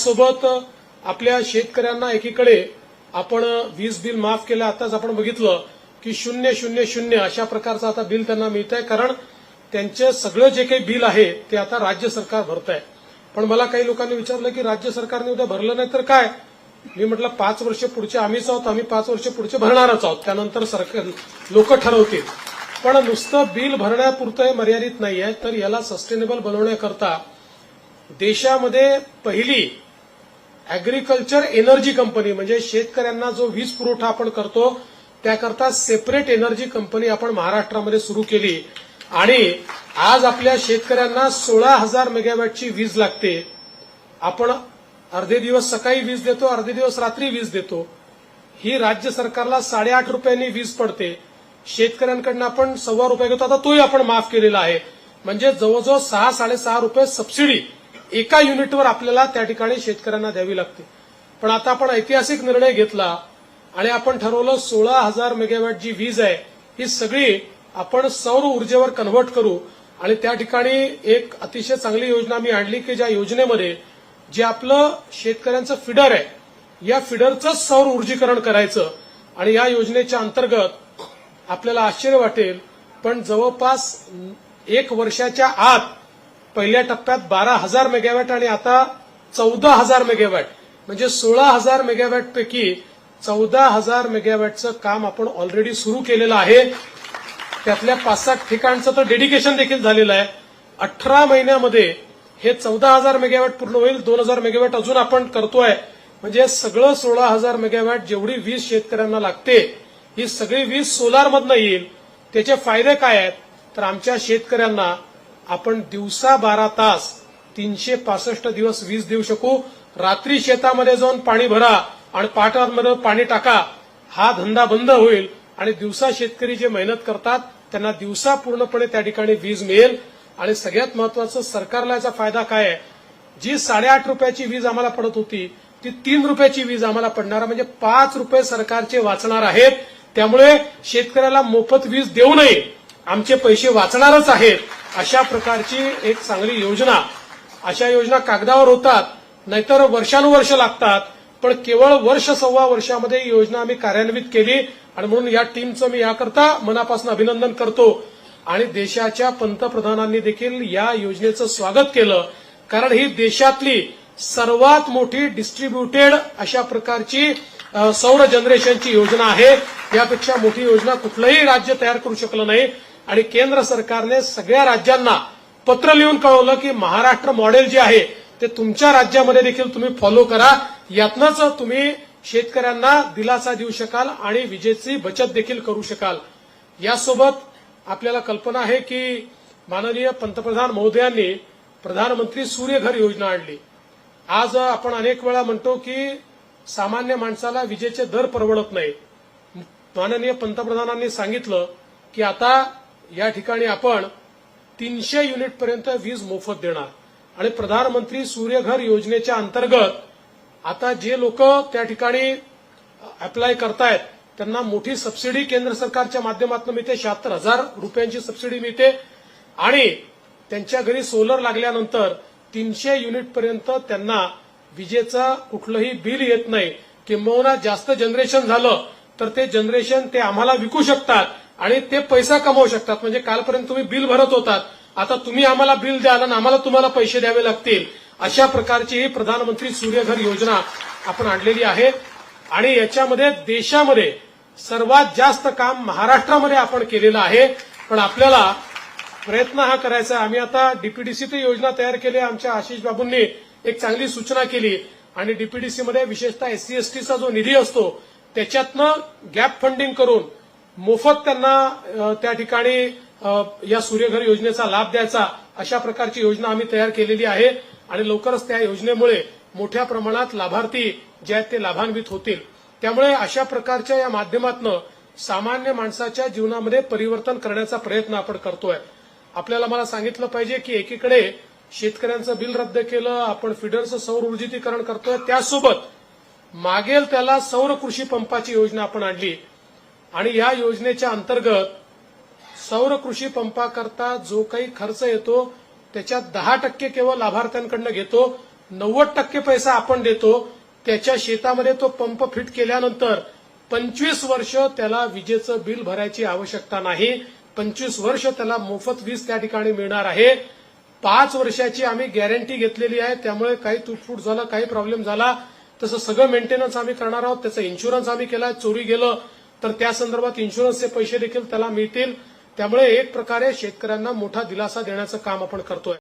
त्याचसोबत आपल्या शेतकऱ्यांना एकीकडे आपण वीज बिल माफ केलं आताच आपण बघितलं की शून्य शून्य शून्य अशा प्रकारचं आता बिल त्यांना मिळत आहे कारण त्यांचं सगळं जे काही बिल आहे ते आता राज्य सरकार भरत आहे पण मला काही लोकांनी विचारलं की राज्य सरकारने उद्या भरलं नाही तर काय? मी म्हटलं पाच वर्ष पुढचे आम्हीच आहोत आम्ही पाच वर्ष पुढचे भरणारच आहोत. त्यानंतर सरकार लोक ठरवतील. पण नुसतं बिल भरण्यापुरतं हे मर्यादित नाही आहे तर याला सस्टेनेबल बनवण्याकरता देशामध्ये पहिली अॅग्रिकल्चर एनर्जी कंपनी म्हणजे शेतकऱ्यांना जो वीज पुरवठा आपण करतो त्याकरता सेपरेट एनर्जी कंपनी आपण महाराष्ट्रामध्ये सुरू केली. आणि आज आपल्या शेतकऱ्यांना सोळा हजार मेगावॅटची वीज लागते. आपण अर्धे दिवस सकाळी वीज देतो अर्धे दिवस रात्री वीज देतो. ही राज्य सरकारला साडेआठ रुपयांनी वीज पडते. शेतकऱ्यांकडनं आपण सव्वा रुपये घेतो. आता तोही आपण माफ केलेला आहे. म्हणजे जवळजवळ सहा साडेसहा रुपये सबसिडी एका युनिटवर आपल्याला त्या ठिकाणी शेतकऱ्यांना द्यावी लागते. पण आता आपण ऐतिहासिक निर्णय घेतला आणि आपण ठरवलं सोळा हजार मेगावॅट जी वीज आहे ही सगळी आपण सौर ऊर्जेवर कन्व्हर्ट करू. आणि त्या ठिकाणी एक अतिशय चांगली योजना मी आणली की ज्या योजनेमध्ये जे आपलं शेतकऱ्यांचं फिडर आहे या फिडरचं सौर ऊर्जीकरण करायचं आणि या योजनेच्या अंतर्गत आपल्याला आश्चर्य वाटेल. पण जवळपास एक वर्षाच्या आत पहिल्या टप्प्यात बारा हजार मेगावॅट आणि आता चौदा हजार मेगावॅट. म्हणजे सोळा हजार मेगावॅटपैकी चौदा हजार मेगावॅटचं काम आपण ऑलरेडी सुरू केलेलं आहे. त्यातल्या पाच सात ठिकाणचं तर डेडिकेशन देखील झालेलं आहे. अठरा महिन्यामध्ये हे चौदा हजार मेगावॅट पूर्ण होईल दोन हजार मेगावॅट अजून आपण करतोय. म्हणजे सगळं सोळा हजार मेगावॅट जेवढी वीज शेतकऱ्यांना लागते ही सगळी वीज सोलारमधनं येईल. त्याचे फायदे काय आहेत? तर आमच्या शेतकऱ्यांना आपण दिवसा बारा तास तीनशे पासष्ट दिवस वीज देऊ शकू. रात्री शेतामध्ये जाऊन पाणी भरा आणि पाटांमध्ये पाणी टाका. हा धंदा बंद होईल आणि दिवसा शेतकरी जे मेहनत करतात त्यांना दिवसा पूर्णपणे त्या ठिकाणी वीज मिळेल. आणि सगळ्यात महत्वाचं सरकारला याचा फायदा काय आहे? जी साडेआठ रुपयाची वीज आम्हाला पडत होती ती तीन रुपयाची वीज आम्हाला पडणार आहे. म्हणजे पाच रुपये सरकारचे वाचणार आहेत. त्यामुळे शेतकऱ्याला मोफत वीज देऊ नये. आमचे पैसे वाचणारच आहेत अशा प्रकारची एक चांगली योजना. अशा योजना कागदावर होतात नाहीतर वर्षानुवर्ष लागतात पण केवळ वर्ष सव्वा वर्षामध्ये ही योजना आम्ही कार्यान्वित केली आणि म्हणून या टीमचं मी याकरता मनापासून अभिनंदन करतो. आणि देशाच्या पंतप्रधानांनी देखील या योजनेचं स्वागत केलं कारण ही देशातली सर्वात मोठी डिस्ट्रीब्युटेड अशा प्रकारची सौर जनरेशनची योजना आहे. यापेक्षा मोठी योजना कुठलंही राज्य तयार करू शकलं नाही. आणि केंद्र सरकारने सगळ्या राज्यांना पत्र लिहून कळवलं की महाराष्ट्र मॉडेल जे आहे ते तुमच्या राज्यामध्ये देखील तुम्ही फॉलो करा. यातनंच तुम्ही शेतकऱ्यांना दिलासा देऊ शकाल आणि विजेची बचत देखील करू शकाल. यासोबत आपल्याला कल्पना आहे की माननीय पंतप्रधान महोदयांनी प्रधानमंत्री सूर्यघर योजना आणली. आज आपण अनेक वेळा म्हणतो की सामान्य माणसाला विजेचे दर परवडत नाही. माननीय पंतप्रधानांनी सांगितलं की आता या ठिकाणी आपण तीनशे युनिटपर्यंत वीज मोफत देणार. आणि प्रधानमंत्री सूर्यघर योजनेच्या अंतर्गत आता जे लोक त्या ठिकाणी अप्लाय करतायत त्यांना मोठी सबसिडी केंद्र सरकारच्या माध्यमातून मिळते शहात्तर हजार रुपयांची सबसिडी मिळते. आणि त्यांच्या घरी सोलर लागल्यानंतर तीनशे युनिटपर्यंत त्यांना विजेचं कुठलंही बिल येत नाही. किंबहुना जास्त जनरेशन झालं तर ते जनरेशन ते आम्हाला विकू शकतात. आणि ते पैसा कमवू शकतात. म्हणजे कालपर्यंत तुम्ही बिल भरत होतात. आता तुम्ही आम्हाला बिल द्याल आणि आम्हाला तुम्हाला पैसे द्यावे लागतील. अशा प्रकारची ही प्रधानमंत्री सूर्यघर योजना आपण आणलेली आहे. आणि याच्यामध्ये देशामध्ये सर्वात जास्त काम महाराष्ट्रामध्ये आपण केलेलं आहे. पण आपल्याला प्रयत्न हा करायचा आहे. आम्ही आता डीपीडीसी योजना तयार केली आहे. आमच्या आशिष बाबूंनी एक चांगली सूचना केली. आणि डीपीडीसीमध्ये विशेषतः एससी एसटीचा जो निधी असतो त्याच्यातनं गॅप फंडिंग करून मोफत त्यांना त्या ठिकाणी या सूर्यघर योजनेचा लाभ द्यायचा अशा प्रकारची योजना आम्ही तयार केलेली आहे आणि लवकरच त्या योजनेमुळे मोठ्या प्रमाणात लाभार्थी जे आहेत ते लाभान्वित होतील. त्यामुळे अशा प्रकारच्या या माध्यमातून सामान्य माणसाच्या जीवनामध्ये परिवर्तन करण्याचा प्रयत्न आपण करतोय. आपल्याला मला सांगितलं पाहिजे की एकीकडे शेतकऱ्यांचं बिल रद्द केलं आपण फिडरचं सौर ऊर्जितीकरण करतोय त्यासोबत मागेल त्याला सौर कृषी पंपाची योजना आपण आणली. आणि या योजनेच्या अंतर्गत सौर कृषी पंपाकरता जो काही खर्च येतो त्याच्यात दहा टक्के केवळ लाभार्थ्यांकडनं घेतो नव्वद टक्के पैसा आपण देतो त्याच्या शेतामध्ये तो पंप फिट केल्यानंतर पंचवीस वर्ष त्याला विजेचं बिल भरायची आवश्यकता नाही. पंचवीस वर्ष त्याला मोफत वीज त्या ठिकाणी मिळणार आहे. पाच वर्षाची आम्ही गॅरंटी घेतलेली आहे त्यामुळे काही तुटफूट झालं काही प्रॉब्लेम झाला. तसं सगळं मेंटेनन्स आम्ही करणार आहोत त्याचा इन्शुरन्स आम्ही केला चोरी गेलं तर त्या संदर्भात इन्शुरन्सचे पैसे देखील त्याला मिळतील. त्यामुळे एक प्रकारे शेतकऱ्यांना मोठा दिलासा देण्याचं काम आपण करतोय.